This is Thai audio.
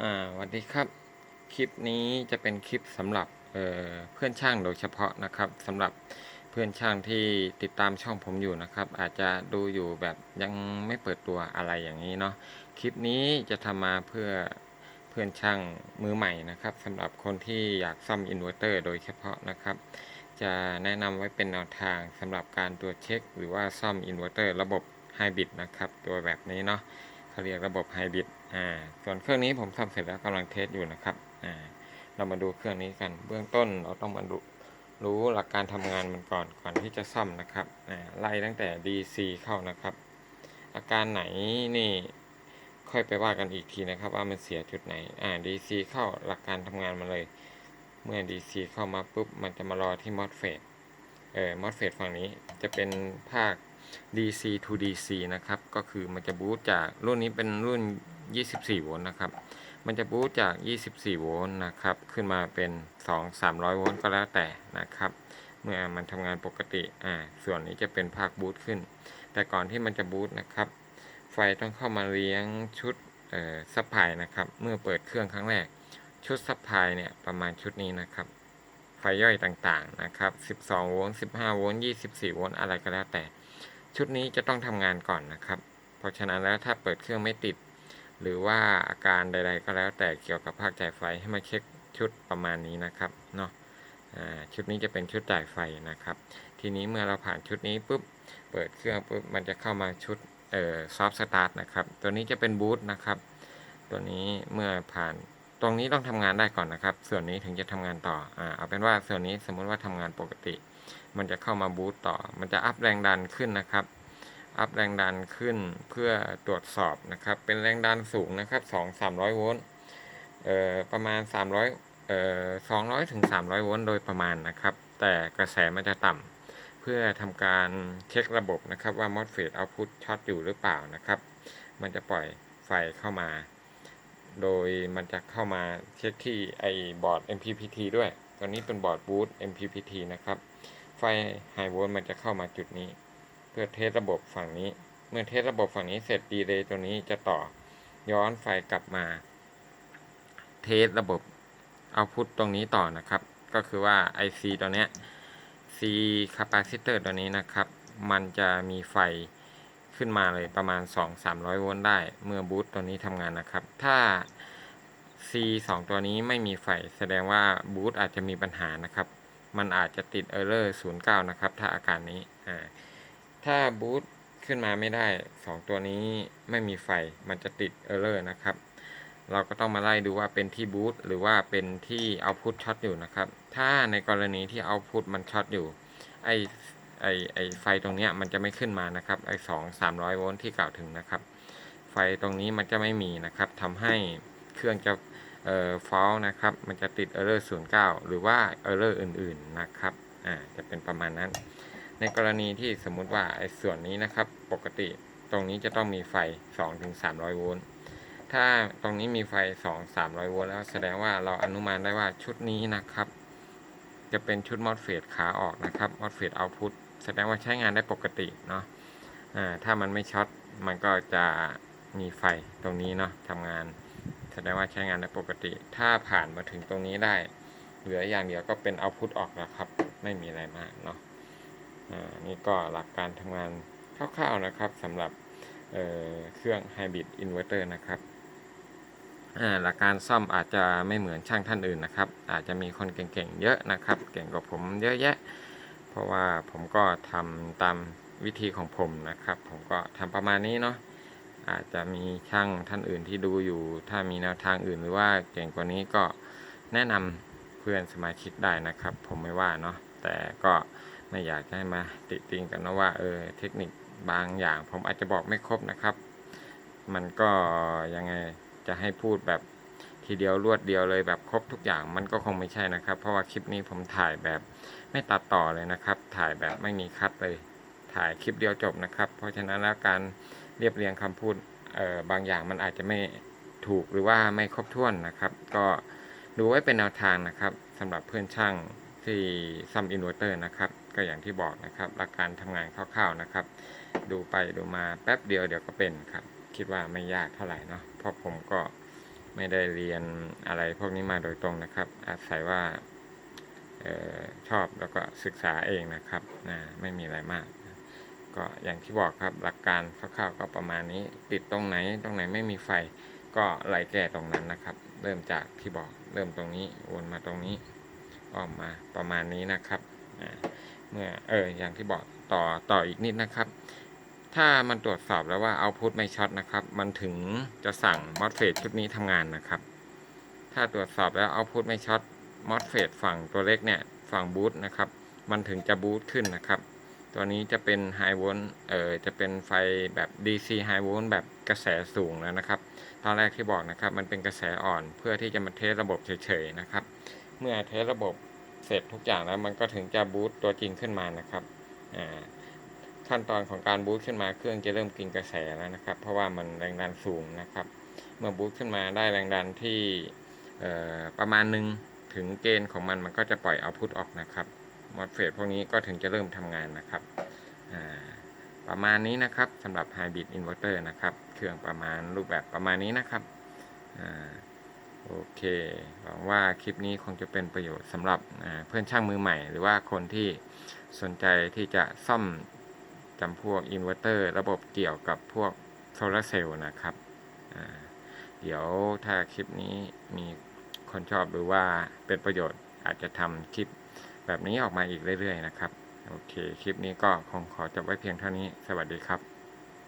อ่าสวัสดีครับ คลิปนี้จะเป็นคลิปสำหรับเเพื่อนช่างโดยเฉพาะนะครับสำหรับเพื่อนช่างที่ติดตามช่องผมอยู่นะครับ อาจจะดูอยู่แบบยังไม่เปิดตัวอะไรอย่างนี้เนาะคลิปนี้จะทำมาเพื่อเพื่อนช่างมือใหม่นะครับสำหรับคนที่อยากซ่อมอินเวอร์เตอร์โดยเฉพาะนะครับ จะแนะนำไว้เป็นแนวทางสำหรับการตรวจเช็ค หรือว่าซ่อมอินเวอร์เตอร์ระบบไฮบริดนะครับ ตัวแบบนี้เนาะ เขาเรียกระบบไฮบริดอ่าส่วนเครื่องนี้ผมซ่อมเสร็จแล้วกำลังเทสอยู่นะครับอ่าเรามาดูเครื่องนี้กันเบื้องต้นเราต้องมาดูรู้หลักการทำงานมันก่อนก่อนที่จะซ่อมนะครับอ่าไล่ตั้งแต่ DC เข้านะครับ อาการไหนนี่ค่อยไปว่ากันอีกทีนะครับ ว่ามันเสียจุดไหนอ่า DC เข้าหลักการทำงานมาเลย เมื่อ DC เข้ามาปุ๊บมันจะมารอที่ MOSFET เอ่อ MOSFET ฝั่งนี้จะเป็นภาค DC to DC นะครับ ก็คือมันจะบูตจากรุ่นนี้เป็นรุ่น 24 โวลต์นะครับ มันจะบูตจาก 24 โวลต์นะครับ ขึ้นมาเป็น 2 300 โวลต์ก็แล้วแต่นะครับ เมื่อมันทำงานปกติ อ่า ส่วนนี้จะเป็นภาคบูตขึ้น แต่ก่อนที่มันจะบูตนะครับ ไฟต้องเข้ามาเลี้ยงชุดเอ่อซัพพลายนะครับ เมื่อเปิดเครื่องครั้งแรก ชุดซัพพลายเนี่ยประมาณชุดนี้นะครับไฟย่อยต่างๆนะครับ 12 โวลต์ 15 โวลต์ 24 โวลต์ อะไรก็แล้วแต่ ชุดนี้จะต้องทำงานก่อนนะครับ เพราะฉะนั้นแล้วถ้าเปิดเครื่องไม่ติด หรือว่าอาการใด ๆ ก็แล้วแต่เกี่ยวกับภาคจ่ายไฟให้มาเช็คชุดประมาณนี้นะครับเนาะชุดนี้จะเป็นชุดจ่ายไฟนะครับ ทีนี้เมื่อเราผ่านชุดนี้ปุ๊บเปิดเครื่องปุ๊บมันจะเข้ามาชุดเอ่อซอฟต์สตาร์ทนะครับ ตัวนี้จะเป็นบูตนะครับ ตัวนี้เมื่อผ่านตรงนี้ต้องทำงานได้ก่อนนะครับ ส่วนนี้ถึงจะทำงานต่ออ่าเอาเป็นว่าส่วนนี้สมมุติว่าทำงานปกติ มันจะเข้ามาบูตต่อ มันจะอัพแรงดันขึ้นนะครับ อัพแรงดันขึ้นเพื่อตรวจสอบนะครับ เป็นแรงดันสูงนะครับ2 300 โวลต์เอ่อประมาณ 300เอ่อ200ถึง300 โวลต์โดยประมาณนะครับ แต่กระแสมันจะต่ำเพื่อทำการเช็คระบบนะครับว่า MOSFET output ช็อตอยู่หรือเปล่านะครับ มันจะปล่อยไฟเข้ามา โดยมันจะเข้ามาเช็คที่ไอบอร์ด MPPT ด้วยตัวนี้เป็นบอร์ดบูต MPPT นะครับ ไฟไฮโวลต์มันจะเข้ามาจุดนี้ เพื่อเทสระบบฝั่งนี้ เมื่อเทสระบบฝั่งนี้เสร็จดีเลย์ตัวนี้จะต่อย้อนไฟกลับมา เทสระบบเอาพุตตรงนี้ต่อนะครับ ก็คือว่า IC ตัวเนี้ย C capacitor ตัวนี้นะครับ มันจะมีไฟขึ้นมาเลยประมาณ 2-300 โวลต์ได้ เมื่อบูตตัวนี้ทำงานนะครับ ถ้า C 2 ตัวนี้ไม่มีไฟแสดงว่าบูตอาจจะมีปัญหานะครับ มันอาจจะติด Error 09 นะครับ ถ้าอาการนี้อ่าถ้าบูตขึ้นมาไม่ได้ 2 ตัวนี้ไม่มีไฟมันจะติด Error นะครับ เราก็ต้องมาไล่ดูว่าเป็นที่บูตหรือว่าเป็นที่เอาพุตช็อตอยู่นะครับ ถ้าในกรณีที่เอาพุตมันช็อตอยู่ไอไอไอไฟตรงเนี้ยมันจะไม่ขึ้นมานะครับไอสองสามร้อยโวลต์ที่กล่าวถึงนะครับ ไฟตรงนี้มันจะไม่มีนะครับทำให้เครื่องจะ เอ่อฟอลนะครับ มันจะติด Error 09 หรือว่า Error อื่นๆนะครับ อ่า จะเป็นประมาณนั้น ในกรณีที่สมมุติว่าไอ้ส่วนนี้นะครับ ปกติตรงนี้จะต้องมีไฟ 2-300 โวลต์ ถ้าตรงนี้มีไฟ 2-300 โวลต์แล้วแสดงว่าเราอนุมานได้ว่าชุดนี้นะครับ จะเป็นชุด MOSFET ขาออกนะครับ MOSFET output แสดงว่าใช้งานได้ปกติเนาะอ่าถ้ามันไม่ช็อต มันก็จะมีไฟตรงนี้เนาะทำงาน ดงว่าใช้งานได้ปกติ ถ้าผ่านมาถึงตรงนี้ได้ เหลืออย่างเดียวก็เป็น output ออกแล้วครับ ไม่มีอะไรมากเนาะอ่านี่ก็หลักการทำงานคร่าวๆนะครับสำหรับเเครื่อง Hybrid Inverter นะครับหลักการซ่อมอาจจะไม่เหมือนช่างท่านอื่นนะครับ อาจจะมีคนเก่งๆเยอะนะครับ เก่งกว่าผมเยอะแยะ เพราะว่าผมก็ทำตามวิธีของผมนะครับ ผมก็ทำประมาณนี้เนาะ อาจจะมีช่างท่านอื่นที่ดูอยู่ ถ้ามีแนวทางอื่นหรือว่าเก่งกว่านี้ก็แนะนำเพื่อนสมาชิกได้นะครับ ผมไม่ว่าเนาะแต่ก็ไม่อยากให้มาติติงกันนะว่าเออเทคนิคบางอย่าง ผมอาจจะบอกไม่ครบนะครับ มันก็ยังไงจะให้พูดแบบทีเดียวรวดเดียวเลยแบบครบทุกอย่างมันก็คงไม่ใช่นะครับ เพราะว่าคลิปนี้ผมถ่ายแบบไม่ตัดต่อเลยนะครับ ถ่ายแบบไม่มีคัดเลย ถ่ายคลิปเดียวจบนะครับ เพราะฉะนั้นแล้วการ เรียบเรียงคำพูดบางอย่างมันอาจจะไม่ถูกหรือว่าไม่ครบถ้วนนะครับ ก็ดูไว้เป็นแนวทางนะครับสำหรับเพื่อนช่างที่ซัมอินเวอร์เตอร์นะครับ ก็อย่างที่บอกนะครับหลักการทำงานคร่าวๆนะครับ ดูไปดูมาแป๊บเดียวเดี๋ยวก็เป็นครับ คิดว่าไม่ยากเท่าไหร่เนาะเพราะผมก็ไม่ได้เรียนอะไรพวกนี้มาโดยตรงนะครับ อาศัยว่าออชอบแล้วก็ศึกษาเองนะครับนะไม่มีอะไรมาก ก็อย่างที่บอกครับหลักการคร่าวๆก็ประมาณนี้ ติดตรงไหนตรงไหนไม่มีไฟ ก็ไล่แก้ตรงนั้นนะครับ เริ่มจากที่บอกเริ่มตรงนี้วนมาตรงนี้อ้อมมาประมาณนี้นะครับเมื่อเอออย่างที่บอกต่อต่ออีกนิดนะครับ ถ้ามันตรวจสอบแล้วว่าเอาพุทไม่ช็อตนะครับ มันถึงจะสั่งมอสเฟตชุดนี้ทำงานนะครับ ถ้าตรวจสอบแล้วเอาพุทไม่ช็อตมอสเฟตฝั่งตัวเล็กเนี่ยฝั่งบูทนะครับ มันถึงจะบูทขึ้นนะครับ ตัวนี้จะเป็นไฮโวลต์เอ่อจะเป็นไฟแบบ DC ไฮโวลต์แบบกระแสสูงแล้วนะครับ ตอนแรกที่บอกนะครับมันเป็นกระแสอ่อนเพื่อที่จะมาเทสระบบเฉยๆนะครับ เมื่อเทสระบบเสร็จทุกอย่างแล้วมันก็ถึงจะบูตตัวจริงขึ้นมานะครับอ่าขั้นตอนของการบูตขึ้นมาเครื่องจะเริ่มกินกระแสแล้วนะครับ เพราะว่ามันแรงดันสูงนะครับ เมื่อบูตขึ้นมาได้แรงดันที่เอ่อประมาณหนึ่งถึงเกณฑ์ของมันมันก็จะปล่อยเอาพุทออกนะครับ มอสเฟตพวกนี้ก็ถึงจะเริ่มทำงานนะครับประมาณนี้นะครับสำหรับ Hybrid Inverter นะครับ เครื่องประมาณรูปแบบประมาณนี้นะครับอโอเคหวังว่าคลิปนี้คงจะเป็นประโยชน์สำหรับเพื่อนช่างมือใหม่ หรือว่าคนที่สนใจที่จะซ่อมจำพวกอินเวอร์เตอร์ระบบเกี่ยวกับพวกโซลาร์เซลล์นะครับ เดี๋ยวถ้าคลิปนี้มีคนชอบหรือว่าเป็นประโยชน์อาจจะทำคลิป แบบนี้ออกมาอีกเรื่อยๆนะครับ โอเค คลิปนี้ก็คงขอจบไว้เพียงเท่านี้ สวัสดีครับ